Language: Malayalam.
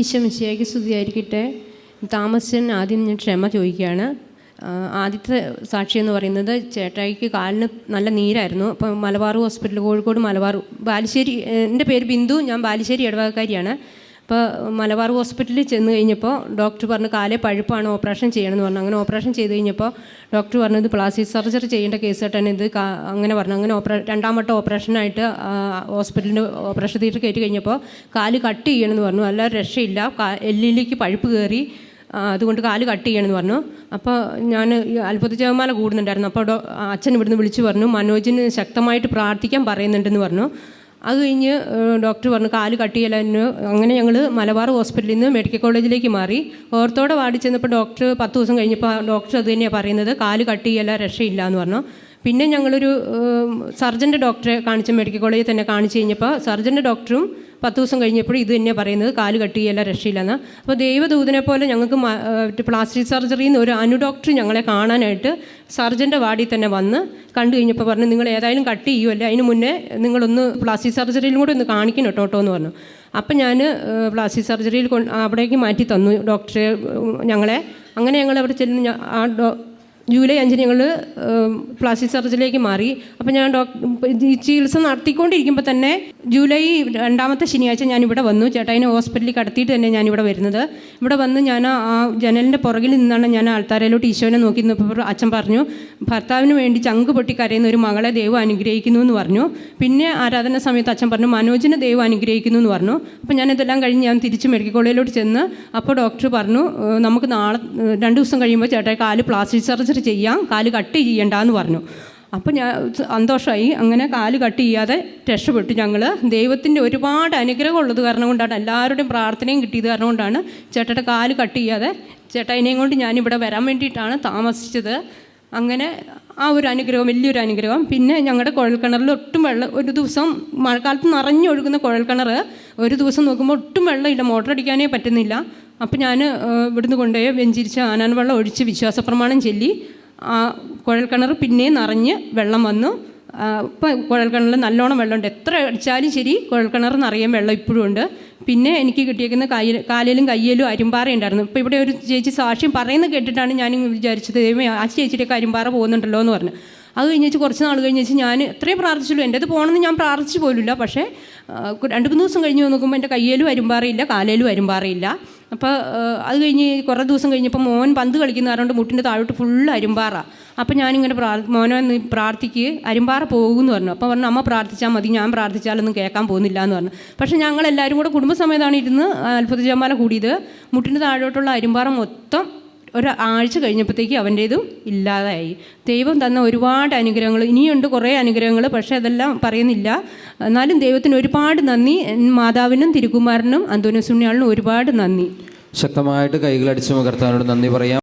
ഈശ്വമിശിയാക്കി സ്തുതിയായിരിക്കട്ടെ. താമസൻ ആദ്യം ഞാൻ ക്ഷമ ചോദിക്കുകയാണ്. ആദ്യത്തെ സാക്ഷി എന്ന് പറയുന്നത് ചേട്ടായിക്ക് കാലിന് നല്ല നീരായിരുന്നു. അപ്പോൾ മലബാർ ഹോസ്പിറ്റൽ കോഴിക്കോട് മലബാർ ബാലുശ്ശേരി എന്റെ പേര് ബിന്ദു ഞാൻ ബാലുശ്ശേരി ഇടവകക്കാരിയാണ്. അപ്പോൾ മലബാർ ഹോസ്പിറ്റലിൽ ചെന്ന് കഴിഞ്ഞപ്പോൾ ഡോക്ടർ പറഞ്ഞു കാലേ പഴുപ്പാണ് ഓപ്പറേഷൻ ചെയ്യണമെന്ന് പറഞ്ഞു. അങ്ങനെ ഓപ്പറേഷൻ ചെയ്ത് കഴിഞ്ഞപ്പോൾ ഡോക്ടർ പറഞ്ഞു ഇത് പ്ലാസ്റ്റിക് സർജറി ചെയ്യേണ്ട കേസ് കേട്ടാണ് ഇത് അങ്ങനെ പറഞ്ഞു. അങ്ങനെ ഓപ്പറേ രണ്ടാമത്തെ ഓപ്പറേഷനായിട്ട് ഹോസ്പിറ്റലിന്റെ ഓപ്പറേഷൻ തിയേറ്റർ കയറ്റി കഴിഞ്ഞപ്പോൾ കാൽ കട്ട് ചെയ്യണമെന്ന് പറഞ്ഞു. അല്ല രക്ഷയില്ല. എല്ലിലേക്ക് പഴുപ്പ് കയറി അതുകൊണ്ട് കാൽ കട്ട് ചെയ്യണമെന്ന് പറഞ്ഞു. അപ്പോൾ ഞാൻ അത്ഭുത കൂടുന്നുണ്ടായിരുന്നു. അപ്പോൾ അച്ഛൻ ഇവിടുന്ന് വിളിച്ചു പറഞ്ഞു മനോജിന് ശക്തമായിട്ട് പ്രാർത്ഥിക്കാൻ പറയുന്നുണ്ടെന്ന് പറഞ്ഞു. അത് കഴിഞ്ഞ് ഡോക്ടർ പറഞ്ഞു കാൽ കട്ട് ചെയ്യലെന്ന് അങ്ങനെ ഞങ്ങൾ മലബാർ ഹോസ്പിറ്റലിൽ നിന്ന് മെഡിക്കൽ കോളേജിലേക്ക് മാറി. ഓർത്തോടെ വാടി ചെന്നപ്പോൾ ഡോക്ടർ പത്ത് ദിവസം കഴിഞ്ഞപ്പോൾ ഡോക്ടർ അത് തന്നെയാണ് പറയുന്നത് കാൽ കട്ട് ചെയ്യല രക്ഷയില്ല എന്ന് പറഞ്ഞു. പിന്നെ ഞങ്ങളൊരു സർജന്റെ ഡോക്ടറെ കാണിച്ച മെഡിക്കൽ കോളേജിൽ തന്നെ കാണിച്ചു കഴിഞ്ഞപ്പോൾ സർജന്റെ ഡോക്ടറും പത്ത് ദിവസം കഴിഞ്ഞപ്പോൾ ഇത് തന്നെ പറയുന്നത്. കാൽ കട്ട് ചെയ്യല രക്ഷയില്ലെന്ന്. അപ്പോൾ ദൈവദൂതനെ പോലെ ഞങ്ങൾക്ക് പ്ലാസ്റ്റിക് സർജറിയിൽ നിന്ന് ഒരു അനു ഡോക്ടർ ഞങ്ങളെ കാണാനായിട്ട് സർജന്റെ വാടി തന്നെ വന്ന് കണ്ടു കഴിഞ്ഞപ്പോൾ പറഞ്ഞു നിങ്ങൾ ഏതായാലും കട്ട് ചെയ്യുമല്ലേ അതിന് മുന്നേ നിങ്ങളൊന്ന് പ്ലാസ്റ്റിക് സർജറിയിലും കൂടെ ഒന്ന് കാണിക്കണം കേട്ടോ എന്ന് പറഞ്ഞു. അപ്പം ഞാൻ പ്ലാസ്റ്റിക് സർജറിയിൽ അവിടേക്ക് മാറ്റി തന്നു ഡോക്ടറെ ഞങ്ങളെ. അങ്ങനെ ഞങ്ങൾ അവിടെ ചെന്ന് ആ ഡോ ജൂലൈ അഞ്ചിന് ഞങ്ങൾ പ്ലാസ്റ്റിക് സർജറിയിലേക്ക് മാറി. അപ്പോൾ ഞാൻ ഡോക്ടർ ചികിത്സ നടത്തിക്കൊണ്ടിരിക്കുമ്പോൾ തന്നെ ജൂലൈ രണ്ടാമത്തെ ശനിയാഴ്ച ഞാൻ ഇവിടെ വന്നു. ചേട്ടായിനെ ഹോസ്പിറ്റലിൽ കടത്തിയിട്ട് തന്നെ ഞാൻ ഇവിടെ വരുന്നത്. ഇവിടെ വന്ന് ഞാൻ ആ ജനലിന്റെ പുറകിൽ നിന്നാണ് ഞാൻ ആൾത്താരയിലോട്ട് ഈശോനെ നോക്കി നിന്നപ്പോൾ അച്ഛൻ പറഞ്ഞു ഭർത്താവിന് വേണ്ടി ചങ്ക് പൊട്ടി കരയുന്ന ഒരു മകളെ ദൈവം അനുഗ്രഹിക്കുന്നു എന്ന് പറഞ്ഞു. പിന്നെ ആരാധന സമയത്ത് അച്ഛൻ പറഞ്ഞു മനോജിനെ ദൈവം അനുഗ്രഹിക്കുന്നു എന്ന് പറഞ്ഞു. അപ്പോൾ ഞാൻ ഇതെല്ലാം കഴിഞ്ഞ് ഞാൻ തിരിച്ച് മെഡിക്കൽ കോളേജിലോട്ട് ചെന്ന് അപ്പോൾ ഡോക്ടർ പറഞ്ഞു നമുക്ക് നാളെ രണ്ട് ദിവസം കഴിയുമ്പോൾ ചേട്ടായി കാൽ പ്ലാസ്റ്റിക് സർജറി ചെയ്യാം കാൽ കട്ട് ചെയ്യണ്ടെന്ന് പറഞ്ഞു. അപ്പോൾ ഞാൻ സന്തോഷമായി അങ്ങനെ കാൽ കട്ട് ചെയ്യാതെ രക്ഷപ്പെട്ടു ഞങ്ങൾ ദൈവത്തിന്റെ ഒരുപാട് അനുഗ്രഹം ഉള്ളത് കാരണം കൊണ്ടാണ് എല്ലാവരുടെയും പ്രാർത്ഥനയും കിട്ടിയത് കാരണം കൊണ്ടാണ് ചേട്ടയുടെ കാൽ കട്ട് ചെയ്യാതെ ചേട്ടായിനെയും കൊണ്ട് ഞാനിവിടെ വരാൻ വേണ്ടിയിട്ടാണ് താമസിച്ചത്. അങ്ങനെ ആ ഒരു അനുഗ്രഹം വലിയൊരു അനുഗ്രഹം. പിന്നെ ഞങ്ങളുടെ കുഴൽക്കിണറിൽ ഒട്ടും വെള്ളം ഒരു ദിവസം മഴക്കാലത്ത് നിറഞ്ഞൊഴുകുന്ന കുഴൽക്കിണർ ഒരു ദിവസം നോക്കുമ്പോൾ ഒട്ടും വെള്ളമില്ല. മോട്ടർ അടിക്കാനേ പറ്റുന്നില്ല. അപ്പോൾ ഞാൻ ഇവിടുന്ന് കൊണ്ടുപോയി വെഞ്ചിരിച്ച് ആനാൻ വെള്ളം ഒഴിച്ച് വിശ്വാസപ്രമാണം ചൊല്ലി ആ കുഴൽക്കിണർ പിന്നെയും നിറഞ്ഞ് വെള്ളം വന്നു. ഇപ്പം കുഴൽക്കിണറിൽ നല്ലോണം വെള്ളമുണ്ട്. എത്ര അടിച്ചാലും ശരി കുഴൽക്കിണർ നിറയാൻ വെള്ളം ഇപ്പോഴും ഉണ്ട്. പിന്നെ എനിക്ക് കിട്ടിയേക്കുന്ന കൈ കാലിലും കയ്യിലും അരിമ്പാറ ഉണ്ടായിരുന്നു. ഇപ്പോൾ ഇവിടെ ഒരു ചേച്ചി സാക്ഷ്യം പറയുന്നത് കേട്ടിട്ടാണ് ഞാൻ വിചാരിച്ചത് ആ ചേച്ചിയുടെ അരിമ്പാറ പോകുന്നുണ്ടല്ലോ എന്ന് പറഞ്ഞു. അത് കഴിഞ്ഞേച്ച് കുറച്ച് നാൾ കഴിഞ്ഞേച്ച് ഞാൻ എത്രയും പ്രാർത്ഥിച്ചുള്ളൂ. എന്റെ അത് പോകണമെന്ന് ഞാൻ പ്രാർത്ഥിച്ചു പോലുമില്ല. പക്ഷേ രണ്ട് മൂന്ന് ദിവസം കഴിഞ്ഞ് നോക്കുമ്പോൾ എന്റെ കയ്യിലും അരുമ്പാറിയില്ല കാലയിലും അരുമ്പാറിയില്ല. അപ്പോൾ അത് കഴിഞ്ഞ് കുറേ ദിവസം കഴിഞ്ഞപ്പോൾ മോൻ പന്ത് കളിക്കുന്ന കാരണം മുട്ടിന്റെ താഴോട്ട് ഫുള്ള് അരുമ്പാറ. അപ്പോൾ ഞാനിങ്ങനെ പ്രാർ മോനെ പ്രാർത്ഥിക്ക് അരുമ്പാറ പോകുമെന്ന് പറഞ്ഞു. അപ്പോൾ പറഞ്ഞു അമ്മ പ്രാർത്ഥിച്ചാൽ മതി ഞാൻ പ്രാർത്ഥിച്ചാലൊന്നും കേൾക്കാൻ പോകുന്നില്ല എന്ന് പറഞ്ഞു. പക്ഷേ ഞങ്ങൾ ഞങ്ങളെല്ലാവരും കൂടെ കുടുംബസമേതാണ് ഇരുന്ന് അത്ഭുത ജമാല കൂടിയത്. മുട്ടിന്റെ താഴോട്ടുള്ള അരുമ്പാറ മൊത്തം ഒരു ആഴ്ച കഴിഞ്ഞപ്പോഴത്തേക്ക് അവന്റേതും ഇല്ലാതായി. ദൈവം തന്ന ഒരുപാട് അനുഗ്രഹങ്ങൾ ഇനിയുണ്ട് കുറേ അനുഗ്രഹങ്ങൾ പക്ഷേ അതെല്ലാം പറയുന്നില്ല. എന്നാലും ദൈവത്തിന് ഒരുപാട് നന്ദി. മാതാവിനും തിരുകുമാരനും അന്തോനിസുണ്യാളിനും ഒരുപാട് നന്ദി. ശക്തമായിട്ട് കൈകളടിച്ച് മുഖർത്താനോട് നന്ദി പറയാം.